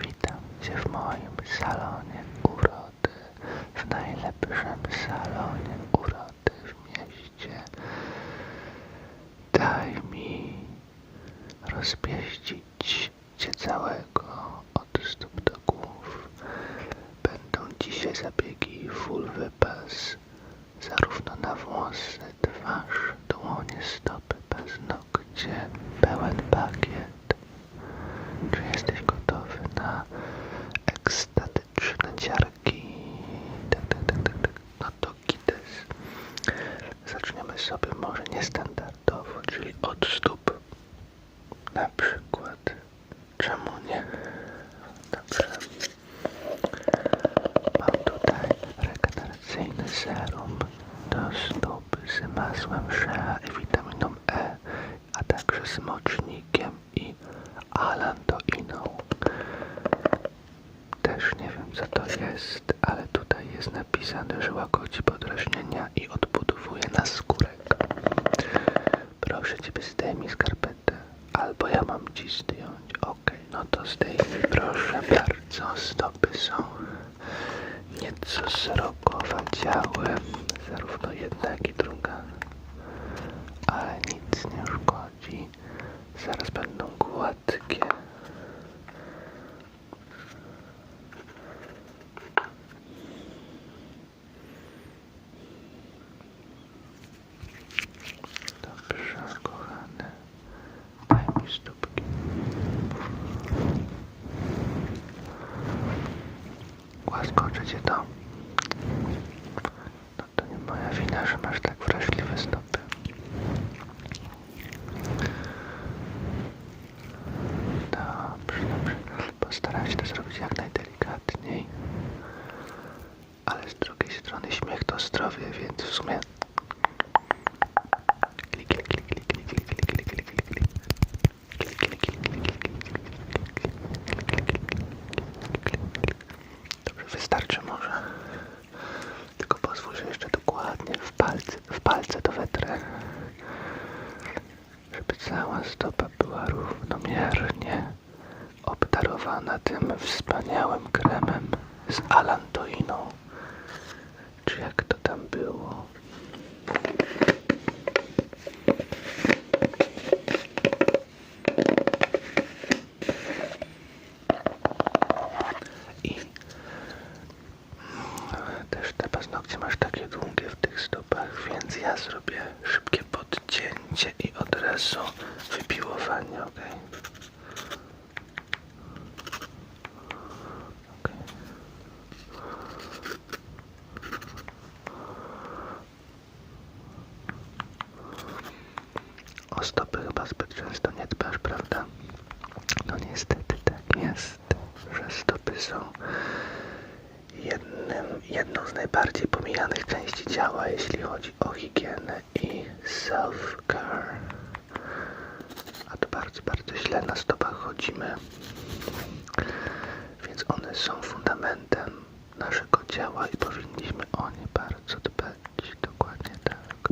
Witam Cię w moim salonie urody, w najlepszym salonie urody w mieście. Daj mi rozpieścić Cię całego od stóp do głów. Będą dzisiaj zabiegi full wypas, zarówno na włosy, twarz, dłonie, stopy, paznokcie, pełen pakiet. Czy jesteś gotowy na ekstatyczne ciarki? Tak, tak, tak, tak, tak. No to kites. Zaczniemy sobie może niestandardowo, czyli od stóp. Na przykład. Czemu nie? Dobrze. Mam tutaj regeneracyjny serum do stóp z masłem shea i witaminą E, a także z mocznikiem i alantoiną. Też nie wiem co to jest, ale tutaj jest napisane, że łagodzi podrażnienia i naskórek. Proszę Ciebie zdejmij skarpetę, albo ja mam Ci zdjąć. Okej, no to zdejmij proszę bardzo. Stopy są nieco srogowaciałe, zarówno jedna jak i 直接到 stopa była równomiernie obdarowana tym wspaniałym kremem z alantoiną. Czy jak to tam było? I też te paznokcie masz takie długie w tych stopach, więc ja zrobię szybkie podcięcie i od razu wypiłowanie, ok? okay. O stopy chyba zbyt często nie dbasz, prawda? No niestety tak jest, że stopy są jednym, jedną z najbardziej pomijanych części ciała, jeśli chodzi o higienę i self-care. A to bardzo, bardzo źle na stopach chodzimy. Więc one są fundamentem naszego ciała i powinniśmy o nie bardzo dbać. Dokładnie tak.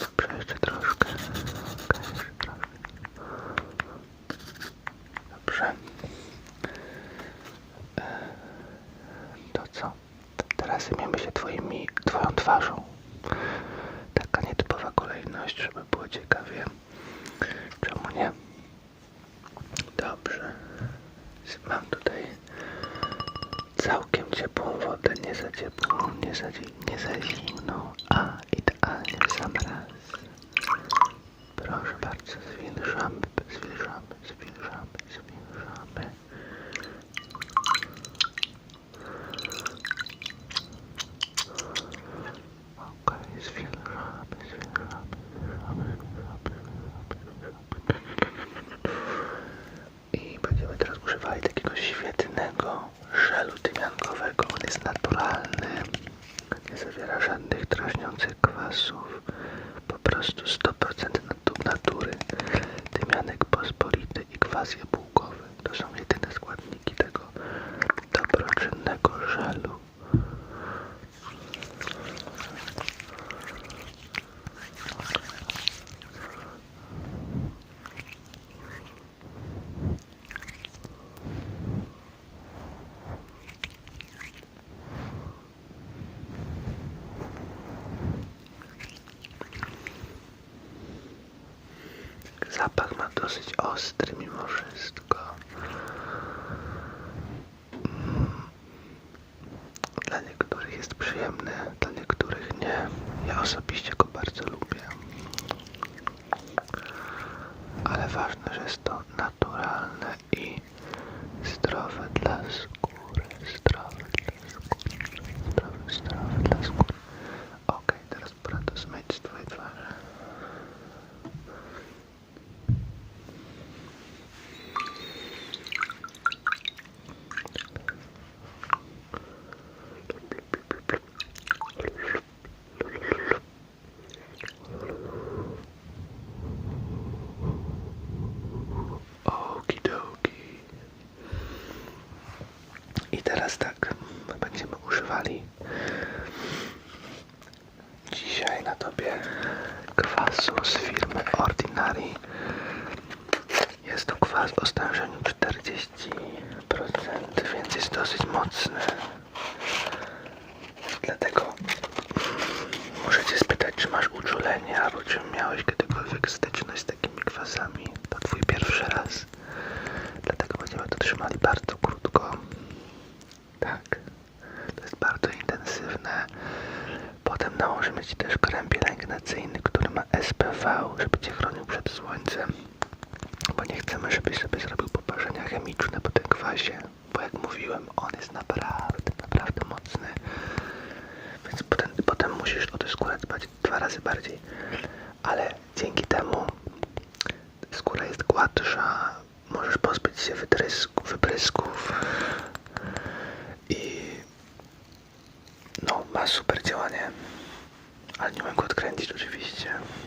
Dobrze, jeszcze troszkę. Okej, jeszcze troszkę. Dobrze. E, To co? Teraz zajmiemy się twoimi, twoją twarzą. Taka nietypowa kolejność, żeby było ciekawie. Czemu nie? Dobrze. Mam tutaj całkiem ciepłą wodę, nie za ciepłą, nie za, nie za zimną, a idealnie w sam raz. Proszę bardzo, zwilżamy, Zapach ma dosyć ostry mimo wszystko. Mm. Dla niektórych jest przyjemny, dla niektórych nie. Ja osobiście go bardzo lubię. Ale ważne, że jest to naturalne i zdrowe dla skóry. Zdrowe dla skóry. Zdrowe, zdrowe dla skóry. Ok, teraz pora to zmyć z twojej twarzy. Okidoki. I teraz tak, będziemy używali dzisiaj na tobie kwasu z firmy Ordinary. Jest to kwas o stężeniu 40%, więc jest dosyć mocny. Dlatego muszę cię spytać, czy masz uczulenie, albo czy miałeś kiedykolwiek styczność z takimi kwasami. To twój pierwszy raz. Dlatego będziemy to trzymali bardzo krótko. Tak. To jest bardzo intensywne. Potem nałożymy Ci też krem pielęgnacyjny, ma SPV, żeby Cię chronił przed słońcem. Bo nie chcemy, żebyś sobie zrobił poparzenia chemiczne po tym kwasie. Bo jak mówiłem, on jest naprawdę, naprawdę mocny. Więc potem, potem musisz o tę skórę dbać dwa razy bardziej. Ale dzięki temu skóra jest gładsza, możesz pozbyć się wytrysku, wyprysków i no, ma super działanie, ale nie mogę go sprawdzić oczywiście.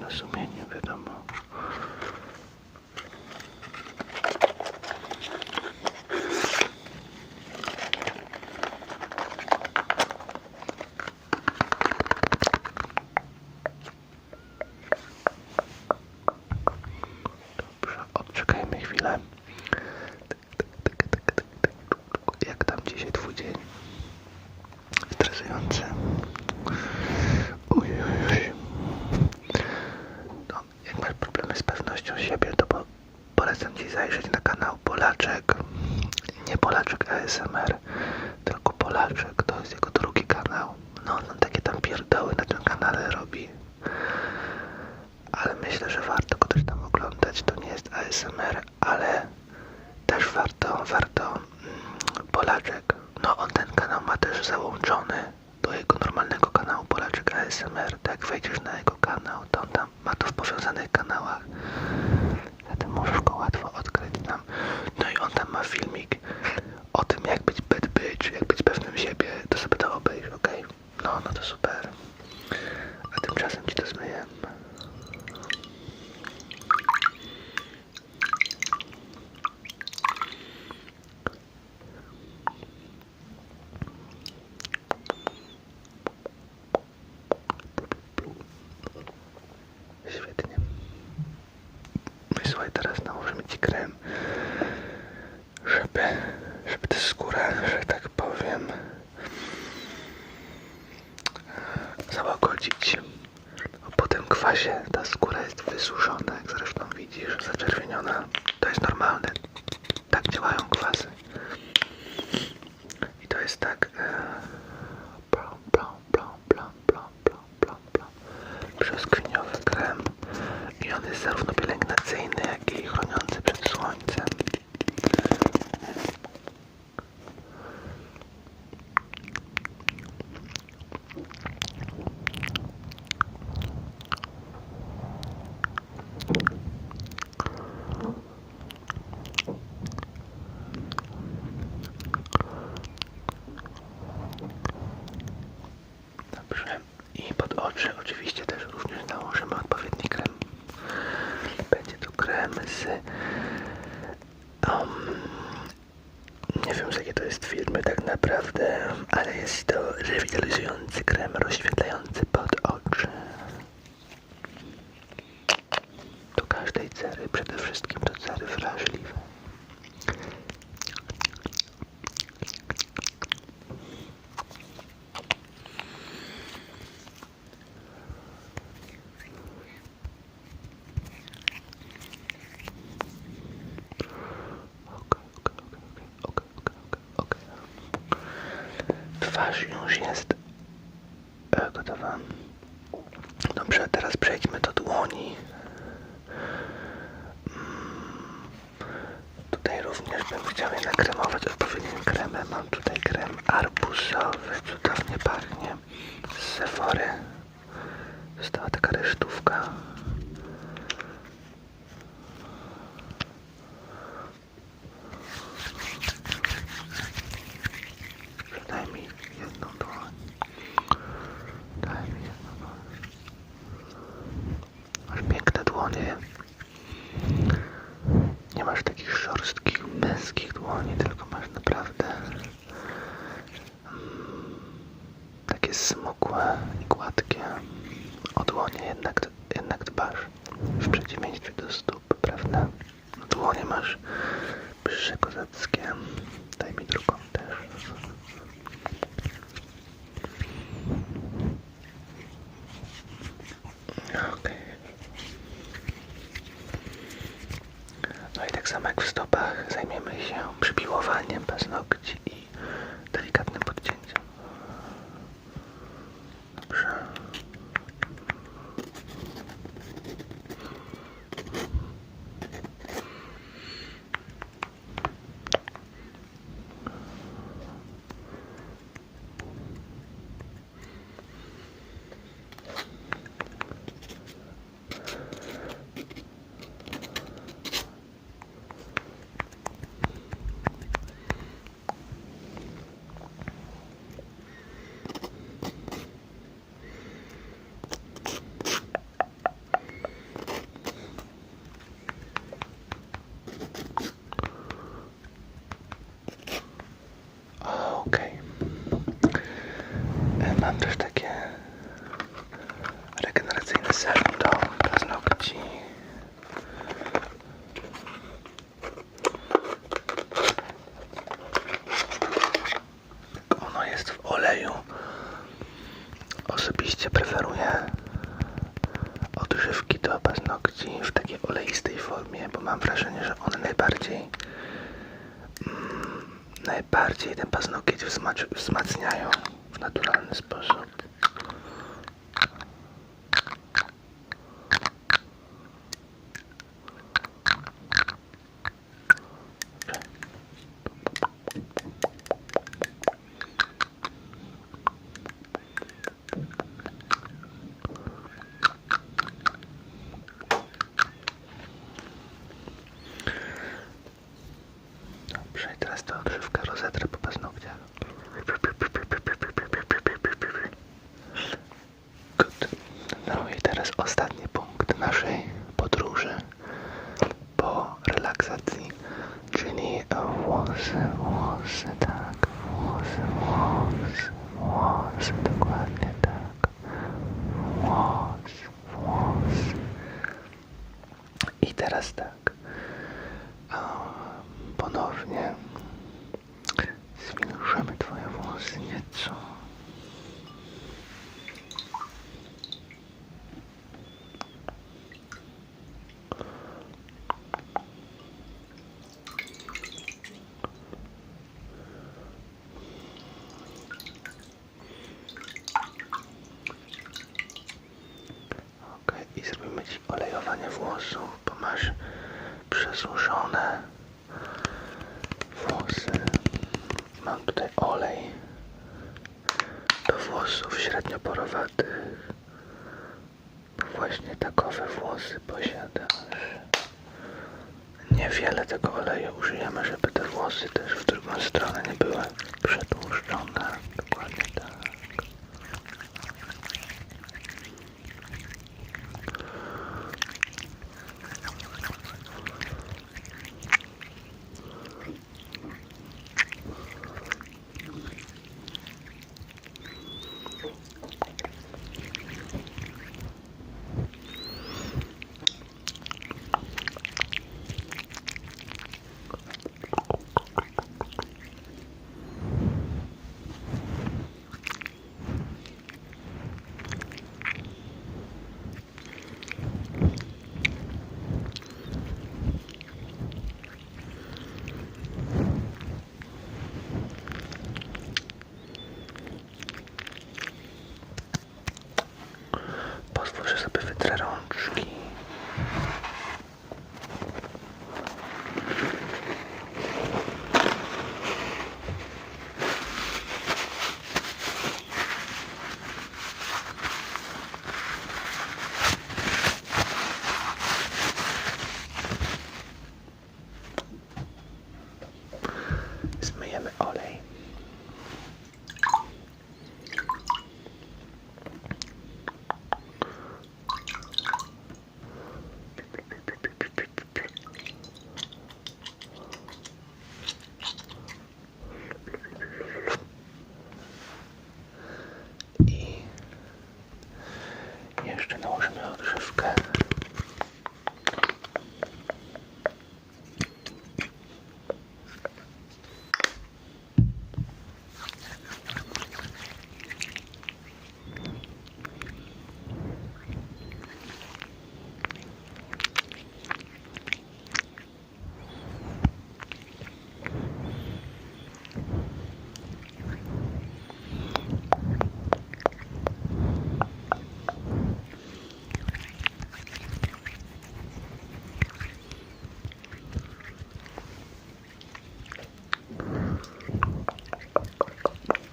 no sumienie, wiadomo zajrzeć na kanał Polaczek. Nie Polaczek ASMR, tylko Polaczek. To jest jego drugi kanał. No, on takie tam pierdoły na tym kanale robi ale myślę, że warto go też tam oglądać. To nie jest ASMR, ale też warto, warto mm, Polaczek. No on ten kanał ma też załączony do jego normalnego kanału Polaczek ASMR. Tak jak wejdziesz na jego kanał, to on tam ma to w powiązanych kanałach. Zatem możesz go łatwo odkryć tam. No i on tam ma filmik o tym jak być bad bitch, jak być pewnym siebie. To sobie to obejrz, okej? No, no to super. A tymczasem ci to zmyję. Świetnie. No i słuchaj, teraz nałożymy Ci krem, żeby, żeby tę skórę, że tak powiem, załagodzić. Po tym kwasie ta skóra jest wysuszona, jak zresztą widzisz, zaczerwieniona. To jest normalne. Tak działają kwasy. I to jest tak... twarz już jest e, gotowa. Dobrze, teraz przejdźmy do dłoni. Mm, tutaj również bym chciał je nakremować odpowiednim kremem. Mam tutaj krem arbuzowy, cudownie pachnie. Z Sephory. Została taka resztówka dłonie jednak, jednak dbasz, w przeciwieństwie do stóp, prawda? No, dłonie masz przykozackie. Daj mi drugą też. Okay. No i tak samo jak w stopach zajmiemy się przypiłowaniem paznokci. Okay. special. ostatni punkt naszej podróży po relaksacji, czyli włosy, włosy, tak, włosy, włosy, włosy, tak.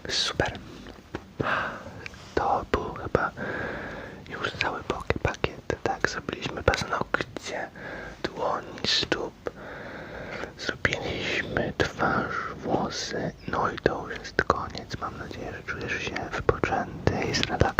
Super. To był chyba już cały pakiet, tak? Zrobiliśmy paznokcie, dłoni, stóp. Zrobiliśmy twarz, włosy, no i to już jest koniec. Mam nadzieję, że czujesz się wypoczęty i zrelaksowany